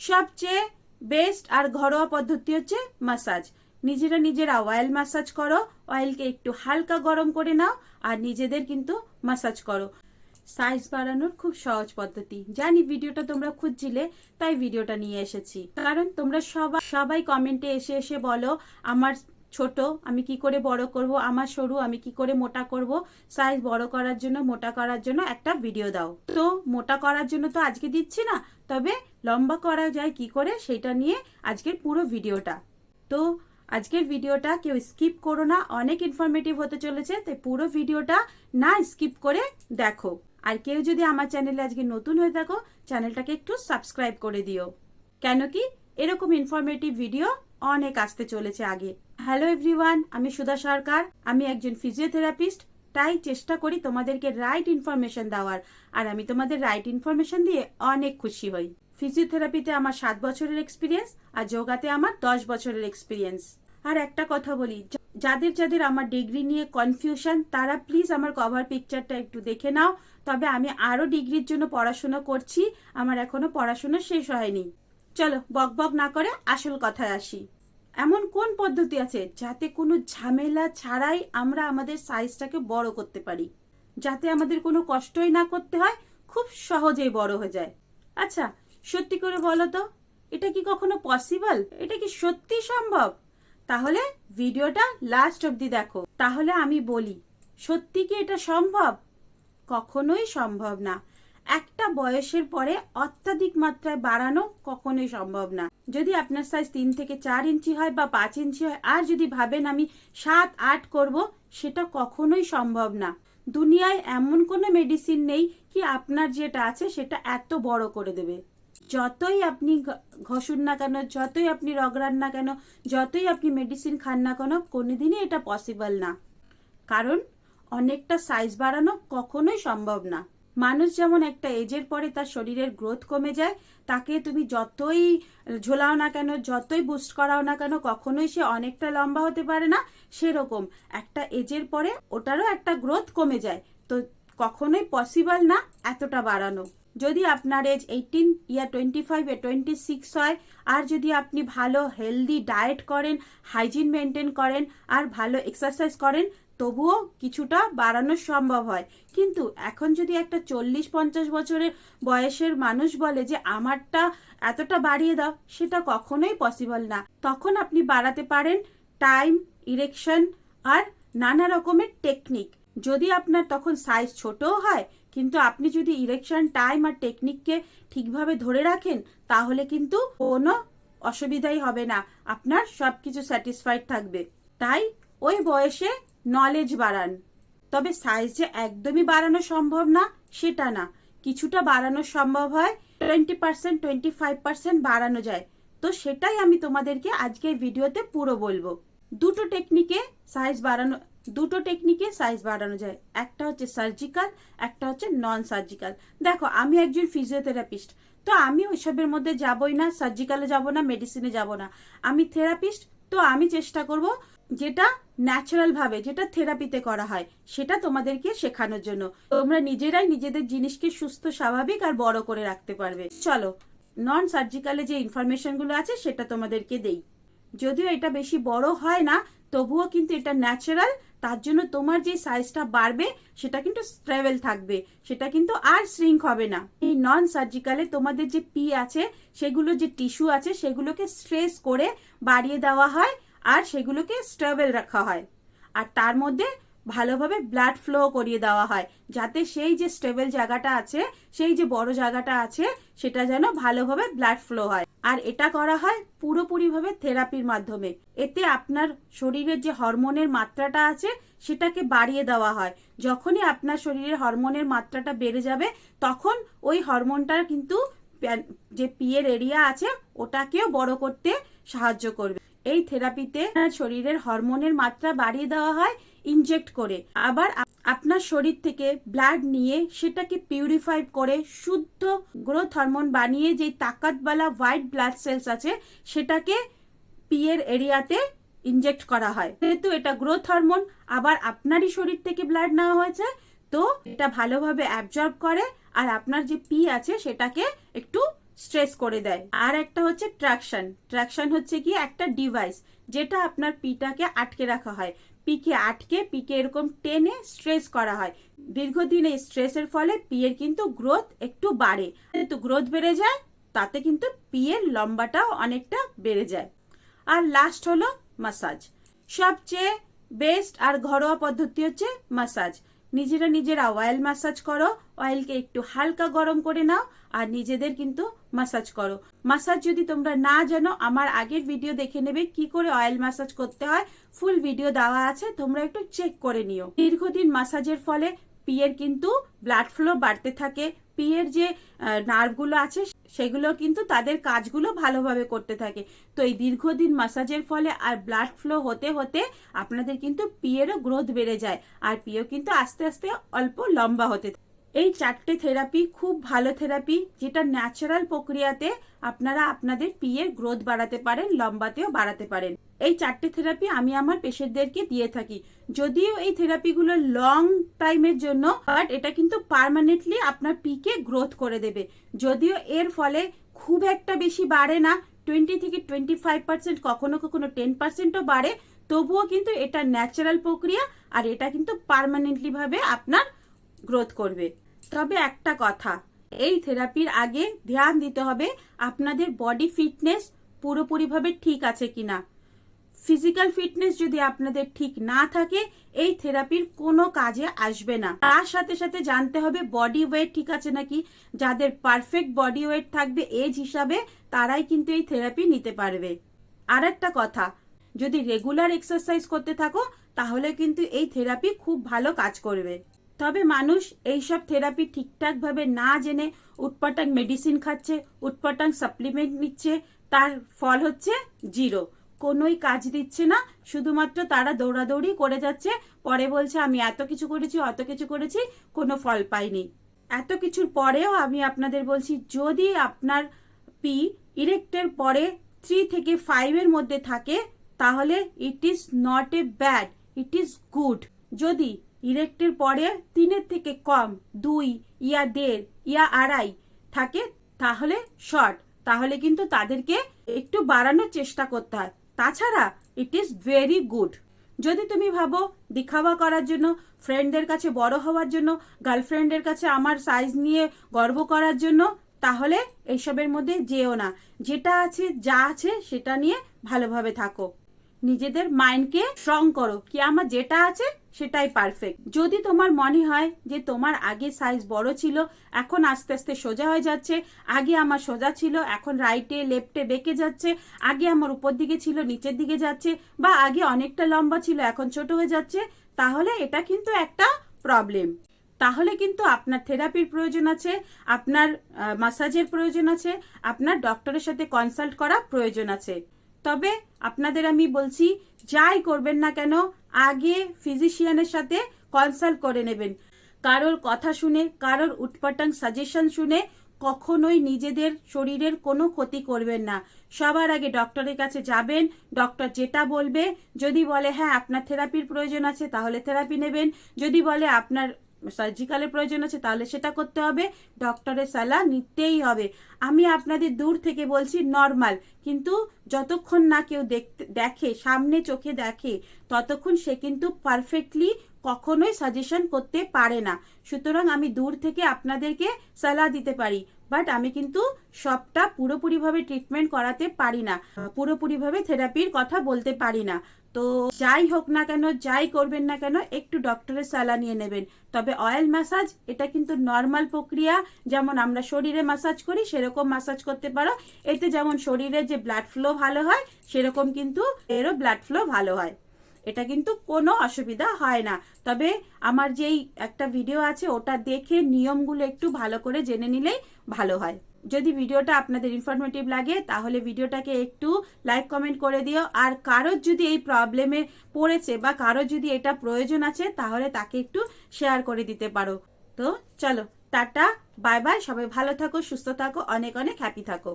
সবচেয়ে বেস্ট আর ঘরোয়া পদ্ধতি হচ্ছে মাসাজ নিজেরা নিজেরা অয়েল মাসাজ করো অয়েলকে একটু হালকা গরম করে নাও আর নিজেদের কিন্তু মাসাজ করো। সাইজ বাড়ানোর খুব সহজ পদ্ধতি। জানি ভিডিওটা তোমরা খুঁজছিলে, তাই ভিডিওটা নিয়ে এসেছি। কারণ তোমরা সবাই সবাই কমেন্টে এসে এসে বলো, আমার ছোট, আমি কি করে বড় করব? আমার সরু, আমি কি করে মোটা করব? সাইজ বড় করার জন্য, মোটা করার জন্য একটা ভিডিও দাও। তো মোটা করার জন্য তো আজকে দিচ্ছি না, তবে লম্বা করা যায় কি করে সেটা নিয়ে আজকের পুরো ভিডিওটা তো আজকের ভিডিওটা কেউ স্কিপ করো না, অনেক ইনফরমেটিভ হতে চলেছে, তাই পুরো ভিডিওটা না স্কিপ করে দেখো। আর কেউ যদি আমার চ্যানেলে আজকে নতুন হয়ে থাকো চ্যানেলটাকে একটু সাবস্ক্রাইব করে দিও। কেন কি, এরকম ইনফরমেটিভ ভিডিও অনেক আসতে চলেছে আগে। হ্যালো এভরিওয়ান, আমি সুধা সরকার। আমি একজন ফিজিওথেরাপিস্ট, তাই চেষ্টা করি তোমাদেরকে রাইট ইনফরমেশন দেওয়ার, আর আমি তোমাদের রাইট ইনফরমেশন দিয়ে অনেক খুশি হই। ফিজিওথেরাপিতে আমার সাত বছরের এক্সপিরিয়েন্স আর যোগাতে আমার দশ বছরের এক্সপিরিয়েন্স আর একটা কথা বলি যাদের যাদের আমার ডিগ্রি নিয়ে কনফিউশন তারা প্লিজ আমার কভার পিকচারটা একটু দেখে নাও। তবে আমি আরও ডিগ্রির জন্য পড়াশোনা করছি, আমার এখনও পড়াশোনা শেষ হয়নি। চলো বক বক না করে আসল কথায় আসি। এমন কোন পদ্ধতি আছে যাতে কোনো ঝামেলা ছাড়াই আমরা আমাদের সাইজটাকে বড় করতে পারি? যাতে আমাদের কোনো কষ্টই না করতে হয়, খুব সহজেই বড় হয়ে যায়। আচ্ছা সত্যি করে বলো তো, এটা কি কখনো পসিবল এটা কি সত্যি সম্ভব? তাহলে ভিডিওটা লাস্ট অবধি দেখো। তাহলে আমি বলি, সত্যি কি এটা সম্ভব? কখনোই সম্ভব না। একটা বয়সের পরে অত্যাধিক মাত্রায় বাড়ানো কখনোই সম্ভব না। যদি আপনার সাইজ তিন থেকে চার ইঞ্চি হয় বা পাঁচ ইঞ্চি হয়, আর যদি ভাবেন আমি সাত, আট করব, সেটা কখনোই সম্ভব না। দুনিয়ায় এমন কোনো মেডিসিন নেই কি আপনার যেটা আছে সেটা এত বড় করে দেবে। যতই আপনি ঘষুন না কেন, যতই আপনি রগড়ান না কেন, যতই আপনি মেডিসিন খান না কেন, কোনোদিনই এটা পসিবল না। কারণ অনেকটা সাইজ বাড়ানো কখনোই সম্ভব না। মানুষ যেমন একটা এজের পরে তার শরীরের গ্রোথ কমে যায়, তাকে তুমি যতই ঝোলাও না কেন, যতই বুস্ট করাও না কেন, কখনোই সে অনেকটা লম্বা হতে পারে না। সেরকম একটা এজের পরে ওটারও একটা গ্রোথ কমে যায়। তো কখনোই পসিবল না এতটা বাড়ানো। যদি আপনার এজ এইটিন ইয়া টোয়েন্টি ফাইভ টোয়েন্টি সিক্স হয়, আর যদি আপনি ভালো হেলদি ডায়েট করেন হাইজিন মেনটেন করেন, আর ভালো এক্সারসাইজ করেন তবুও কিছুটা বাড়ানো সম্ভব হয়। কিন্তু এখন যদি একটা চল্লিশ পঞ্চাশ বছরের বয়সের মানুষ বলে যে, আমারটা এতটা বাড়িয়ে দাও, সেটা কখনোই পসিবল না। তখন আপনি বাড়াতে পারেন টাইম ইরেকশন আর নানা রকমের টেকনিক যদি আপনার তখন সাইজ ছোটও হয়, কিন্তু আপনি যদি ইরেকশন টাইম আর টেকনিককে ঠিকভাবে ধরে রাখেন, তাহলে কিন্তু কোনো অসুবিধাই হবে না। আপনার সব কিছু স্যাটিসফাইড থাকবে। তাই ওই বয়সে নলেজ বাড়ান। তবে সাইজ যে একদমই বাড়ানো সম্ভব না, সেটা না। কিছুটা বাড়ানো সম্ভব হয় twenty percent twenty five percent বাড়ানো যায়। তো সেটাই আমি তোমাদেরকে আজকের ভিডিওতে পুরো বলব। দুটো টেকনিকে সাইজ বাড়ানো, দুটো টেকনিকে সাইজ বাড়ানো যায়। একটা হচ্ছে সার্জিক্যাল একটা হচ্ছে নন সার্জিক্যাল দেখো, আমি একজন ফিজিওথেরাপিস্ট তো আমি ওইসবের মধ্যে যাবই না সার্জিক্যালে যাব না মেডিসিনে যাব না। আমি থেরাপিস্ট তো আমি চেষ্টা করব যেটা ন্যাচারাল ভাবে যেটা থেরাপিতে করা হয়, সেটা তোমাদেরকে শেখানোর জন্য। তোমরা নিজেরাই নিজেদের জিনিসকে সুস্থ, স্বাভাবিক আর বড় করে রাখতে পারবে। চলো নন সার্জিক্যালে যে ইনফরমেশনগুলো আছে, সেটা তোমাদেরকে দেই। যদিও এটা বেশি বড় হয় না, তবুও কিন্তু এটা ন্যাচারাল তার জন্য তোমার যে সাইজটা বাড়বে, সেটা কিন্তু স্ট্রেভেল থাকবে, সেটা কিন্তু আর শ্রিঙ্ক হবে না। এই নন সার্জিক্যালে তোমাদের যে পি আছে, সেগুলো যে টিস্যু আছে, সেগুলোকে স্ট্রেস করে বাড়িয়ে দেওয়া হয় আর সেগুলোকে স্টেবল রাখা হয়। আর তার মধ্যে ভালোভাবে ব্লাড ফ্লো করিয়ে দেওয়া হয়, যাতে সেই যে স্টেবল জায়গাটা আছে, সেই যে বড় জায়গাটা আছে, সেটা যেন ভালোভাবে ব্লাড ফ্লো হয়। আর এটা করা হয় পুরোপুরিভাবে থেরাপির মাধ্যমে। এতে আপনার শরীরের যে হরমোনের মাত্রাটা আছে, সেটাকে বাড়িয়ে দেওয়া হয়। যখনই আপনার শরীরের হরমোনের মাত্রাটা বেড়ে যাবে, তখন ওই হরমোনটা কিন্তু যে পিয়ের এরিয়া আছে, ওটাকেও বড় করতে সাহায্য করবে। এই থেরাপিতে শরীরের হরমোনের মাত্রা বাড়িয়ে দেওয়া হয় ইনজেক্ট করে। আবার আপনার শরীর থেকে ব্লাড নিয়ে সেটাকে পিউরিফাই করে শুদ্ধ গ্রোথ হরমোন বানিয়ে যে তাকাতওয়ালা হোয়াইট ব্লাড সেলস আছে, সেটাকে পিয়ের এরিয়াতে ইনজেক্ট করা হয়। যেহেতু এটা গ্রোথ হরমোন আবার আপনারই শরীর থেকে ব্লাড নেওয়া হয়েছে, তো এটা ভালোভাবে অ্যাবজর্ব করে, আর আপনার যে পি আছে সেটাকে একটু স্ট্রেস করে দেয়। আর একটা হচ্ছে ট্রাকশন ট্রাকশন হচ্ছে কি একটা ডিভাইস যেটা আপনার পিটাকে আটকে রাখা হয়। পিকে আটকে, পিকে এরকম টেনে স্ট্রেস করা হয়। দীর্ঘদিন এই স্ট্রেসের ফলে পিয়ের কিন্তু গ্রোথ একটু বাড়ে। যেহেতু গ্রোথ বেড়ে যায়, তাতে কিন্তু পিয়ের লম্বাটাও অনেকটা বেড়ে যায়। আর লাস্ট হলো মাসাজ সবচেয়ে বেস্ট আর ঘরোয়া পদ্ধতি হচ্ছে মাসাজ নিজেরা নিজেরা অয়েল মাসাজ করো অয়েলকে একটু হালকা গরম করে নাও, আর নিজেদের কিন্তু মাসাজ করো। মাসাজ যদি তোমরা না জানো, আমার আগের ভিডিও দেখে নেবে কি করে অয়েল মাসাজ করতে হয়। ফুল ভিডিও দেওয়া আছে, তোমরা একটু চেক করে নিও। দীর্ঘদিন মাসাজের ফলে পিয়ের কিন্তু ব্লাড ফ্লো বাড়তে থাকে। পিয়ের যে নার্ভগুলো আছে সেগুলো কিন্তু তাদের কাজগুলো ভালোভাবে করতে থাকে তো এই দীর্ঘদিন মাসাজের ফলে আর ব্লাড ফ্লো হতে হতে আপনাদের কিন্তু পিয়েরও গ্রোথ বেড়ে যায় আর পিও কিন্তু আস্তে আস্তে অল্প লম্বা হতে থাকে। এই চারটে থেরাপি খুব ভালো থেরাপি, যেটা ন্যাচারাল প্রক্রিয়াতে আপনারা আপনাদের পিয়ের গ্রোথ বাড়াতে পারেন, লম্বাতেও বাড়াতে পারেন। এই চারটে থেরাপি আমি আমার পেশেন্টদেরকে দিয়ে থাকি। যদিও এই থেরাপিগুলো লং টাইমের জন্য বাট এটা কিন্তু পারমানেন্টলি আপনার পিকে গ্রোথ করে দেবে। যদিও এর ফলে খুব একটা বেশি বাড়ে না টোয়েন্টি থেকে টোয়েন্টি ফাইভ পার্সেন্ট কখনো কখনো টেন পার্সেন্টও বাড়ে, তবুও কিন্তু এটা ন্যাচারাল প্রক্রিয়া, আর এটা কিন্তু পার্মানেন্টলি ভাবে আপনার গ্রোথ করবে। তবে একটা কথা, এই থেরাপির আগে ধ্যান দিতে হবে আপনাদের বডি ফিটনেস পুরোপুরিভাবে ঠিক আছে কিনা। ফিজিক্যাল ফিটনেস যদি আপনাদের ঠিক না থাকে, এই থেরাপির কোনো কাজে আসবে না। তার সাথে সাথে জানতে হবে বডি ওয়েট ঠিক আছে নাকি? যাদের পারফেক্ট বডি ওয়েট থাকবে এজ হিসাবে, তারাই কিন্তু এই থেরাপি নিতে পারবে। আর একটা কথা, যদি রেগুলার এক্সারসাইজ করতে থাকো, তাহলে কিন্তু এই থেরাপি খুব ভালো কাজ করবে। তবে মানুষ এইসব থেরাপি ঠিকঠাক ভাবে না জেনে উটপাটাং মেডিসিন খাচ্ছে উটপাটাং সাপ্লিমেন্ট নিচ্ছে, তার ফল হচ্ছে জিরো কোনোই কাজ দিচ্ছে না, শুধুমাত্র তারা দৌড়াদৌড়ি করে যাচ্ছে, পরে বলছে, আমি এত কিছু করেছি, অত কিছু করেছি, কোনো ফল পাইনি। এত কিছুর পরেও আমি আপনাদের বলছি, যদি আপনার পি ইরেক্টের পরে থ্রি থেকে ফাইভের মধ্যে থাকে, তাহলে it is not a bad it is good যদি ইরেক্টের পরে তিনের থেকে কম দুই, ইয়া দেড়, ইয়া আড়াই থাকে, তাহলে শর্ট তাহলে কিন্তু তাদেরকে একটু বাড়ানোর চেষ্টা করতে হয়। তাছাড়া ইট ইজ ভেরি গুড যদি তুমি ভাবো, দেখাওয়া করার জন্য ফ্রেন্ডদের কাছে বড় হওয়ার জন্য গার্লফ্রেন্ডের কাছে আমার সাইজ নিয়ে গর্ব করার জন্য, তাহলে এইসবের মধ্যে যেও না। যেটা আছে, যা আছে, সেটা নিয়ে ভালোভাবে থাকো। নিজেদের মাইন্ডকে স্ট্রং করো, কি আমার যেটা আছে সেটাই পারফেক্ট যদি তোমার মনে হয় যে তোমার আগে সাইজ বড় ছিল, এখন আস্তে আস্তে সোজা হয়ে যাচ্ছে, আগে আমার সোজা ছিল, এখন রাইটে লেফটে বেঁকে যাচ্ছে, আগে আমার উপর দিকে ছিল, নিচের দিকে যাচ্ছে, বা আগে অনেকটা লম্বা ছিল, এখন ছোট হয়ে যাচ্ছে, তাহলে এটা কিন্তু একটা প্রবলেম তাহলে কিন্তু আপনার থেরাপির প্রয়োজন আছে, আপনার মাসাজের প্রয়োজন আছে, আপনার ডক্টরের সাথে কনসাল্ট করা প্রয়োজন আছে। তবে আপনাদের আমি বলছি, যাই করবেন না কেন, আগে ফিজিশিয়ানের সাথে কনসাল্ট করে নেবেন। কারোর কথা শুনে, কারোর উটপাটাং সাজেশন শুনে কখনোই নিজেদের শরীরের কোনো ক্ষতি করবেন না। সবার আগে ডক্টরের কাছে যাবেন ডক্টর যেটা বলবে, যদি বলে হ্যাঁ আপনার থেরাপির প্রয়োজন আছে, তাহলে থেরাপি নেবেন। যদি বলে, আপনার সার্জিক্যালের প্রয়োজন আছে, তাহলে সেটা করতে হবে। ডক্টরের সালাহ নিতেই হবে। আমি আপনাদের দূর থেকে বলছি নর্মাল কিন্তু যতক্ষণ না কেউ দেখতে, দেখে, সামনে চোখে দেখে, ততক্ষণ সে কিন্তু পারফেক্টলি কখনোই সাজেশন করতে পারে না। সুতরাং আমি দূর থেকে আপনাদেরকে সালাহ দিতে পারি। বাট আমি কিন্তু সবটা পুরোপুরিভাবে ট্রিটমেন্ট করাতে পারি না। পুরোপুরিভাবে থেরাপির কথা বলতে পারি না। তো যাই হোক না কেন, যাই করবেন না কেন, একটু ডক্টরের সালা নিয়ে নেবেন। তবে অয়েল ম্যাসাজ এটা কিন্তু নর্মাল প্রক্রিয়া। যেমন আমরা শরীরে ম্যাসাজ করি, সেরকম ম্যাসাজ করতে পারো। এতে যেমন শরীরে যে ব্লাড ফ্লো ভালো হয়, সেরকম কিন্তু এরও ব্লাড ফ্লো ভালো হয়। এটা কিন্তু কোনো অসুবিধা হয় না। তবে আমার যেই একটা ভিডিও আছে, ওটা দেখে নিয়মগুলো একটু ভালো করে জেনে নিলেই ভালো হয়। যদি ভিডিওটা আপনাদের ইনফরমেটিভ লাগে, তাহলে ভিডিওটাকে একটু লাইক কমেন্ট করে দিও। আর কারোর যদি এই প্রবলেমে পড়েছে বা কারোর যদি এটা প্রয়োজন আছে, তাহলে তাকে একটু শেয়ার করে দিতে পারো। তো চলো, টাটা বাই বাই সবাই ভালো থাকো, সুস্থ থাকো, অনেক অনেক হ্যাপি থাকো।